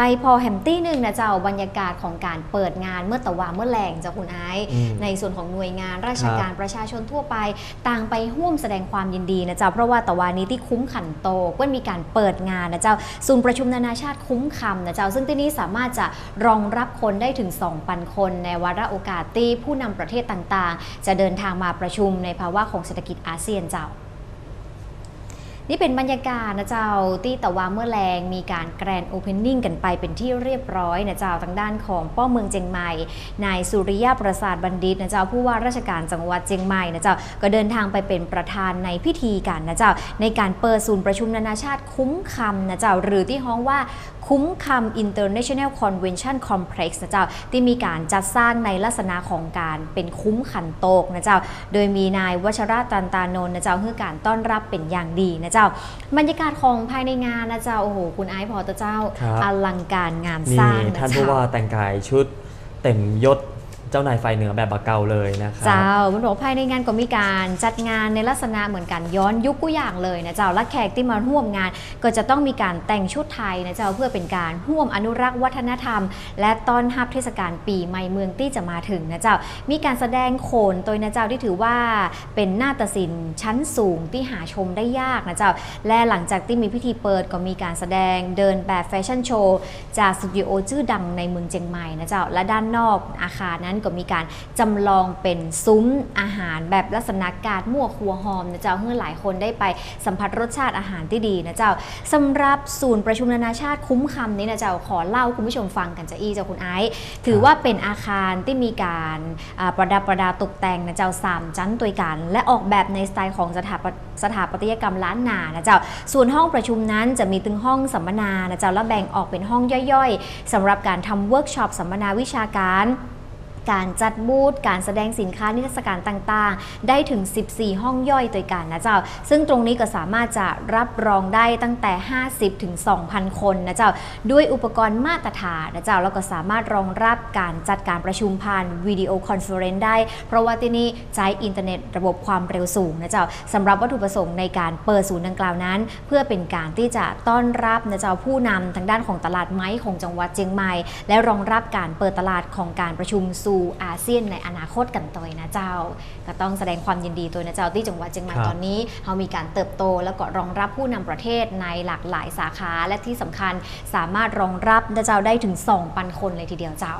ไปพอแฮมตี้หนึ่งนะเจ้าบรรยากาศของการเปิดงานเมื่อตะวาเมื่อแรงเจ้าคุณไอซ์อืมในส่วนของหน่วยงานราชครับการประชาชนทั่วไป ต่างไปร่วมแสดงความยินดีนะเจ้าเพราะว่าตะวานี้ที่คุ้มขันโตเพื่อมีการเปิดงานนะเจ้าศูนย์ประชุมนานาชาติคุ้มคำนะเจ้าซึ่งที่นี้สามารถจะรองรับคนได้ถึง 2,000 คน ในวาระโอกาสที่ผู้นำประเทศต่างๆ จะเดินทางมาประชุมในภาวะของเศรษฐกิจอาเซียนเจ้า นี่เป็นบรรยากาศนะเจ้าที่ตะวาเมื่อแรงมีการแกรนโอเพนนิ่งกันไปเป็นที่เรียบร้อยนะเจ้าทางด้านของป้อเมืองเจียงใหม่นายสุริยะประสาทบัณฑิตนะเจ้าผู้ว่าราชการจังหวัดเจียงใหม่นะเจ้าก็เดินทางไปเป็นประธานในพิธีกันนะเจ้าในการเปิดศูนย์ประชุมนานาชาติคุ้มคำนะเจ้าหรือที่ฮ้องว่าคุ้มคำ International Convention Complex นะเจ้าที่มีการจัดสร้างในลักษณะของการเป็นคุ้มขันโตกนะเจ้าโดยมีนายวชระตันตานนท์นะเจ้าเพื่อการต้อนรับเป็นอย่างดีนะเจ้าบรรยากาศของภายในงานนะเจ้าโอ้โหคุณไอซ์พอตเจ้า ครับ อลังการงานสนี่ร้างนะท่านผู้เจ้า ว่าแต่งกายชุดเต็มยศ เจ้านายไฟเหนือแบบบาเกาเลยนะครับเจ้ามันบอกภายในงานก็มีการจัดงานในลักษณะเหมือนกันย้อนยุคกุอย่างเลยนะเจ้าและแขกที่มาร่วมงาน ก็จะต้องมีการแต่งชุดไทยนะเจ้าเพื่อเป็นการร่วมอนุรักษ์วัฒนธรรม และต้อนรับเทศกาลปีใหม่เมืองที่จะมาถึงนะเจ้ามีการแสดงโขนโดยนะเจ้าที่ถือว่าเป็นนาฏศิลป์ชั้นสูงที่หาชมได้ยากนะเจ้าและหลังจากที่มีพิธีเปิดก็มีการแสดงเดินแบบแฟชั่นโชว์จากสตูดิโอชื่อดังในเมืองเจียงใหม่นะเจ้าและด้านนอกอาคารนั้นก็มีการจำลองเป็นซุ้มอาหารแบบลักษณะการมั่วครัวหอมนะเจ้าเพื่อหลายคนได้ไปสัมผัสรสชาติอาหารที่ดีนะเจ้าสำหรับศูนย์ประชุมนานาชาติคุ้มคำนี้นะเจ้าขอเล่าคุณผู้ชมฟังกันจะอี้เจ้าคุณไอซ์ถือว่าเป็นอาคารที่มีการประดับประดาตกแต่งนะเจ้าสามชั้นตัวยกัน และออกแบบในสไตล์ของสถาปัตสถาปัตยกรรมล้านนานะเจ้า ส่วนห้องประชุมนั้นจะมีถึงห้องสัมมนานะเจ้าแล้วแบ่งออกเป็นห้องย่อยๆสำหรับการทำเวิร์กช็อปสัมมนาวิชาการ การจัดบูธการแสดงสินค้านิทรรศการต่างๆ ได้ถึง 14 ห้องย่อยตัวกันนะเจ้า ซึ่งตรงนี้ก็สามารถจะรับรองได้ตั้งแต่ 50 ถึง 2,000 คนนะเจ้า ด้วยอุปกรณ์มาตรฐานนะเจ้าแล้วก็สามารถรองรับการจัดการประชุมผ่านวิดีโอคอนเฟอเรนซ์ได้ เพราะว่าที่นี่ใช้อินเทอร์เน็ตระบบความเร็วสูงนะเจ้าสำหรับวัตถุประสงค์ในการเปิดศูนย์ดังกล่าวนั้น เพื่อเป็นการที่จะต้อนรับนะเจ้าผู้นำทางด้านของตลาดไม้ของจังหวัดเชียงใหม่ และรองรับการเปิดตลาดของการประชุมสู่อาเซียนในอนาคตกันตัวนะเจ้า ก็ต้องแสดงความยินดีตัวนะเจ้าที่จังหวัดเชียงใหม่ครับตอนนี้เรามีการเติบโต แล้วก็รองรับผู้นำประเทศในหลากหลายสาขาและที่สำคัญสามารถรองรับนะเจ้าได้ถึง 2,000 คนเลยทีเดียวเจ้า